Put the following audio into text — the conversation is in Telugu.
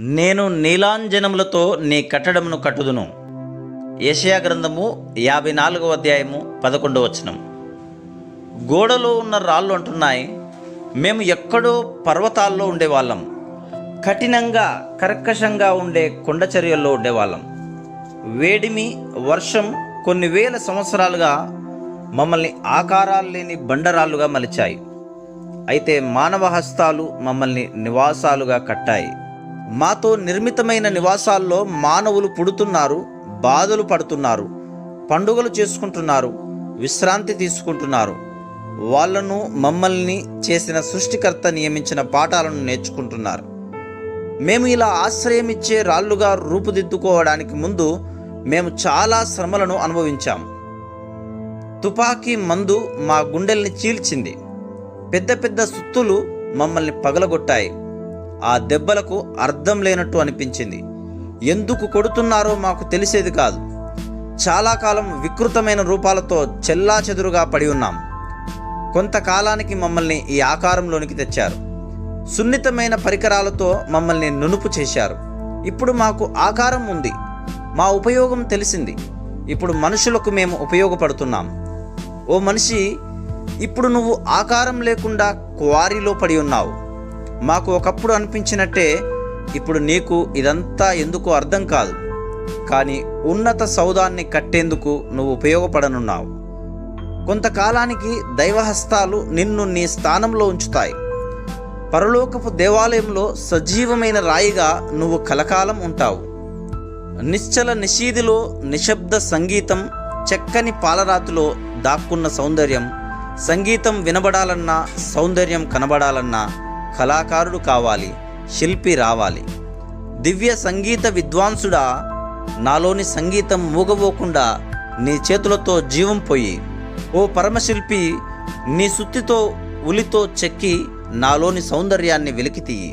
నేను నీలాంజనములతో నీ కట్టడమును కట్టుదును. ఏషియా గ్రంథము యాభై నాలుగవ అధ్యాయము పదకొండవ వచనం. గోడలో ఉన్న రాళ్ళు అంటున్నాయి మేము ఎక్కడో పర్వతాల్లో ఉండేవాళ్ళం. కఠినంగా కర్కశంగా ఉండే కొండ చర్యల్లో ఉండేవాళ్ళం. వేడిమి వర్షం కొన్ని వేల సంవత్సరాలుగా మమ్మల్ని ఆకారాలు లేని బండరాళ్ళుగా మలిచాయి. అయితే మానవ హస్తాలు మమ్మల్ని నివాసాలుగా కట్టాయి. మాతో నిర్మితమైన నివాసాల్లో మానవులు పుడుతున్నారు బాధలు పడుతున్నారు పండుగలు చేసుకుంటున్నారు విశ్రాంతి తీసుకుంటున్నారు. వాళ్ళను మమ్మల్ని చేసిన సృష్టికర్త నియమించిన పాఠాలను నేర్చుకుంటున్నారు. మేము ఇలా ఆశ్రయం ఇచ్చే రాళ్ళుగా రూపుదిద్దుకోవడానికి ముందు మేము చాలా శ్రమలను అనుభవించాం. తుపాకీ మందు మా గుండెల్ని చీల్చింది. పెద్ద పెద్ద సుత్తులు మమ్మల్ని పగలగొట్టాయి. ఆ దెబ్బలకు అర్థం లేనట్టు అనిపించింది. ఎందుకు కొడుతున్నారో మాకు తెలిసేది కాదు. చాలా కాలం వికృతమైన రూపాలతో చెల్లా చెదురుగా పడి ఉన్నాం. కొంతకాలానికి మమ్మల్ని ఈ ఆకారంలోనికి తెచ్చారు. సున్నితమైన పరికరాలతో మమ్మల్ని నునుపు చేశారు. ఇప్పుడు మాకు ఆకారం ఉంది. మా ఉపయోగం తెలిసింది. ఇప్పుడు మనుషులకు మేము ఉపయోగపడుతున్నాం. ఓ మనిషి ఇప్పుడు నువ్వు ఆకారం లేకుండా క్వారీలో పడి ఉన్నావు. మాకు ఒకప్పుడు అనిపించినట్టే ఇప్పుడు నీకు ఇదంతా ఎందుకు అర్థం కాదు. కానీ ఉన్నత సౌదాన్ని కట్టేందుకు నువ్వు ఉపయోగపడనున్నావు. కొంతకాలానికి దైవహస్తాలు నిన్ను నీ స్థానంలో ఉంచుతాయి. పరలోకపు దేవాలయంలో సజీవమైన రాయిగా నువ్వు కలకాలం ఉంటావు. నిశ్చల నిషీదిలో నిశ్శబ్ద సంగీతం చక్కని పాలరాతిలో దాక్కున్న సౌందర్యం సంగీతం వినబడాలన్నా సౌందర్యం కనబడాలన్నా కళాకారుడు కావాలి శిల్పి రావాలి. దివ్య సంగీత విద్వాంసుడా నాలోని సంగీతం మూగబోకుండా నీ చేతులతో జీవం పోయి ఓ పరమశిల్పి నీ సుత్తితో ఉలితో చెక్కి నాలోని సౌందర్యాన్ని వెలికితీయి.